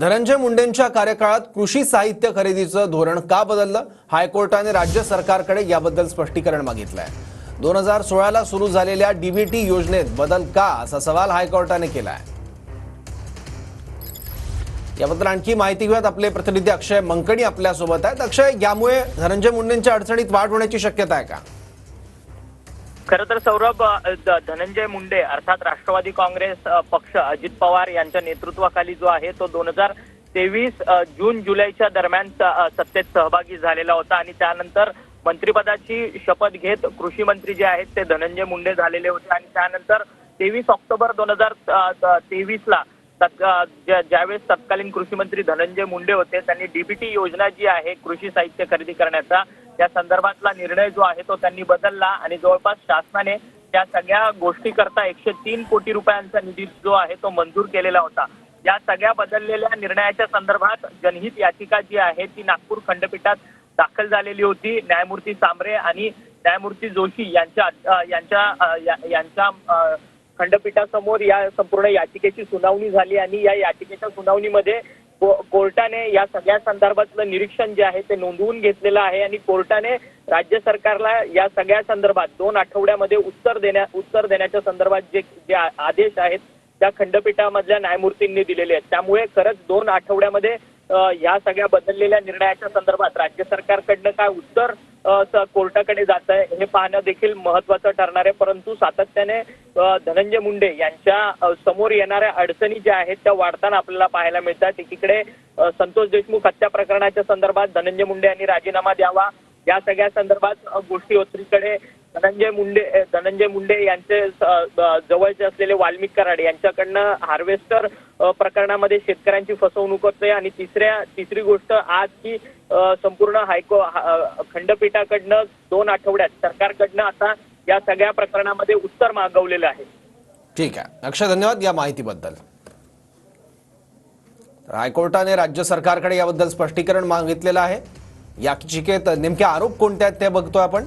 धनंजय मुंडेंच्या कार्यकाळात कृषी साहित्य खरेदीचं धोरण का बदललं? हायकोर्टाने राज्य सरकारकडे याबद्दल स्पष्टीकरण मागितलं आहे दोन हजार सोळाला सुरू झालेल्या डीबीटी योजनेत बदल का? असा सवाल हायकोर्टाने केला आहे याबद्दल आणखी माहिती घेऊयात आपले प्रतिनिधी अक्षय मंकणी आपल्यासोबत आहेत. अक्षय यामुळे धनंजय मुंडेंच्या अडचणीत वाढ होण्याची शक्यता आहे का? खरं तर सौरभ धनंजय मुंडे अर्थात राष्ट्रवादी काँग्रेस पक्ष अजित पवार यांच्या नेतृत्वाखाली जो आहे तो दोन हजार तेवीस जून जुलैच्या दरम्यान सत्तेत सहभागी झालेला होता आणि त्यानंतर मंत्रिपदाची शपथ घेत कृषी मंत्री जे आहेत ते धनंजय मुंडे झालेले होते. आणि त्यानंतर तेवीस ऑक्टोबर दोन हजार तेवीसला ज्या- ज्यावेळेस तत्कालीन कृषी मंत्री धनंजय मुंडे होते त्यांनी डीबीटी योजना जी आहे कृषी साहित्य खरेदी करण्याचा त्या संदर्भातला निर्णय जो आहे तो त्यांनी बदलला आणि जवळपास शासनाने त्या सगळ्या गोष्टी करता एकशे तीन कोटी रुपयांचा निधी जो आहे तो मंजूर केलेला होता. या सगळ्या बदललेल्या निर्णयाच्या संदर्भात जनहित याचिका जी आहे ती नागपूर खंडपीठात दाखल झालेली होती. न्यायमूर्ती सांबरे आणि न्यायमूर्ती जोशी यांच्या यांच्या यांच्या खंडपीठासमोर या संपूर्ण याचिकेची सुनावणी झाली आणि या याचिकेच्या सुनावणीमध्ये को- कोर्टाने या सगळ्या संदर्भातलं निरीक्षण जे आहे ते नोंदवून घेतलेलं आहे आणि कोर्टाने राज्य सरकारला या सगळ्या संदर्भात दोन आठवड्यामध्ये उत्तर देण्या उत्तर देण्याच्या संदर्भात जे जे आदेश आहेत त्या खंडपीठामधल्या न्यायमूर्तींनी दिलेले आहेत. त्यामुळे खरंच दोन आठवड्यामध्ये ह्या या सगळ्या बदललेल्या निर्णयाच्या संदर्भात राज्य सरकारकडनं काय उत्तर कोर्टाकडे जात आहे हे पाहणं देखील महत्वाचं ठरणार आहे. परंतु सातत्याने धनंजय मुंडे यांच्या समोर येणाऱ्या अडचणी ज्या आहेत त्या वाढताना आपल्याला पाहायला मिळतात. एकीकडे संतोष देशमुख हत्या प्रकरणाच्या संदर्भात धनंजय मुंडे यांनी राजीनामा द्यावा. या सगळ्या संदर्भात गोष्टी ओत्रीकडे धनंजय मुंडे धनंजय मुंडे यांचे जवळचे असलेले वाल्मिक कराड यांच्याकडनं हार्वेस्टर प्रकरणामध्ये शेतकऱ्यांची फसवणूक होते. आणि तिसऱ्या तिसरी गोष्ट आज की संपूर्ण हायको खंडपीठाकडनं दोन आठवड्यात सरकारकडनं आता या सगळ्या प्रकरणामध्ये उत्तर मागवलेलं आहे. ठीक आहे. अक्षय धन्यवाद या माहितीबद्दल. हायकोर्टाने राज्य सरकारकडे याबद्दल स्पष्टीकरण मागितलेलं आहे. याचिकेत नेमके आरोप कोणते आहेत ते बघतोय आपण.